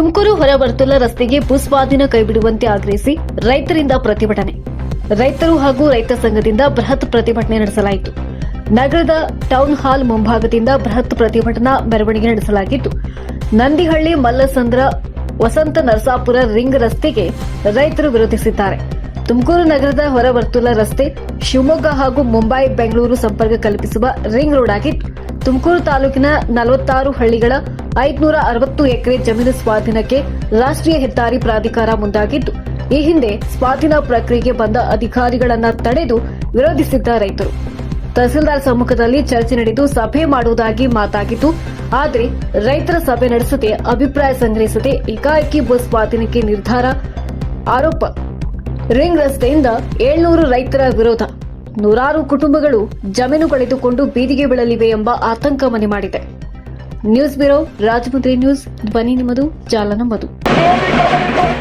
ತುಮಕೂರು ಹೊರವರ್ತುಲ ರಸ್ತೆಗೆ ಭೂಸ್ವಾಧೀನ ಕೈಬಿಡುವಂತೆ ಆಗ್ರಹಿಸಿ ರೈತರಿಂದ ಪ್ರತಿಭಟನೆ. ರೈತರು ಹಾಗೂ ರೈತ ಸಂಘದಿಂದ ಬೃಹತ್ ಪ್ರತಿಭಟನೆ ನಡೆಸಲಾಯಿತು. ನಗರದ ಟೌನ್ ಹಾಲ್ ಮುಂಭಾಗದಿಂದ ಬೃಹತ್ ಪ್ರತಿಭಟನಾ ಮೆರವಣಿಗೆ ನಡೆಸಲಾಗಿದ್ದು ನಂದಿಹಳ್ಳಿ ಮಲ್ಲಸಂದ್ರ ವಸಂತ ನರಸಾಪುರ ರಿಂಗ್ ರಸ್ತೆಗೆ ರೈತರು ವಿರೋಧಿಸಿದ್ದಾರೆ. ತುಮಕೂರು ನಗರದ ಹೊರವರ್ತುಲ ರಸ್ತೆ ಶಿವಮೊಗ್ಗ ಹಾಗೂ ಮುಂಬೈ ಬೆಂಗಳೂರು ಸಂಪರ್ಕ ಕಲ್ಪಿಸುವ ರಿಂಗ್ ರೋಡ್ ಆಗಿದ್ದು ತುಮಕೂರು ತಾಲೂಕಿನ ನಲವತ್ತಾರು ಹಳ್ಳಿಗಳ ಐದುನೂರ ಅರವತ್ತು ಎಕರೆ ಜಮೀನು ಸ್ವಾಧೀನಕ್ಕೆ ರಾಷ್ಟ್ರೀಯ ಹೆದ್ದಾರಿ ಪ್ರಾಧಿಕಾರ ಮುಂದಾಗಿದ್ದು, ಈ ಹಿಂದೆ ಸ್ವಾಧೀನ ಪ್ರಕ್ರಿಯೆಗೆ ಬಂದ ಅಧಿಕಾರಿಗಳನ್ನ ತಡೆದು ವಿರೋಧಿಸಿದ್ದ ರೈತರು. ತಹಸೀಲ್ದಾರ್ ಸಮ್ಮುಖದಲ್ಲಿ ಚರ್ಚೆ ನಡೆದು ಸಭೆ ಮಾಡುವುದಾಗಿ ಮಾತಾಗಿತ್ತು. ಆದರೆ ರೈತರ ಸಭೆ ನಡೆಸದೆ, ಅಭಿಪ್ರಾಯ ಸಂಗ್ರಹಿಸದೆ ಏಕಾಏಕಿ ಬಸ್ ಸ್ವಾಧೀನಕ್ಕೆ ನಿರ್ಧಾರ? ಆರೋಪ. ರಿಂಗ್ ರಸ್ತೆಯಿಂದ ಏಳ್ನೂರು ರೈತರ ವಿರೋಧ. ನೂರಾರು ಕುಟುಂಬಗಳು ಜಮೀನು ಕಳೆದುಕೊಂಡು ಬೀದಿಗೆ ಬೀಳಲಿವೆ ಎಂಬ ಆತಂಕ ಮನೆ ಮಾಡಿದೆ. ನ್ಯೂಸ್ ಬ್ಯೂರೋ ರಾಜಮುದ್ರಿ ನ್ಯೂಸ್ ಧ್ವನಿ ನಿಮ್ಮದು ಜಾಲ ನಮ್ಮದು ಎರಡು ರಾಜ್ಯ ಸರ್ಕಾರಗಳಿಗೆ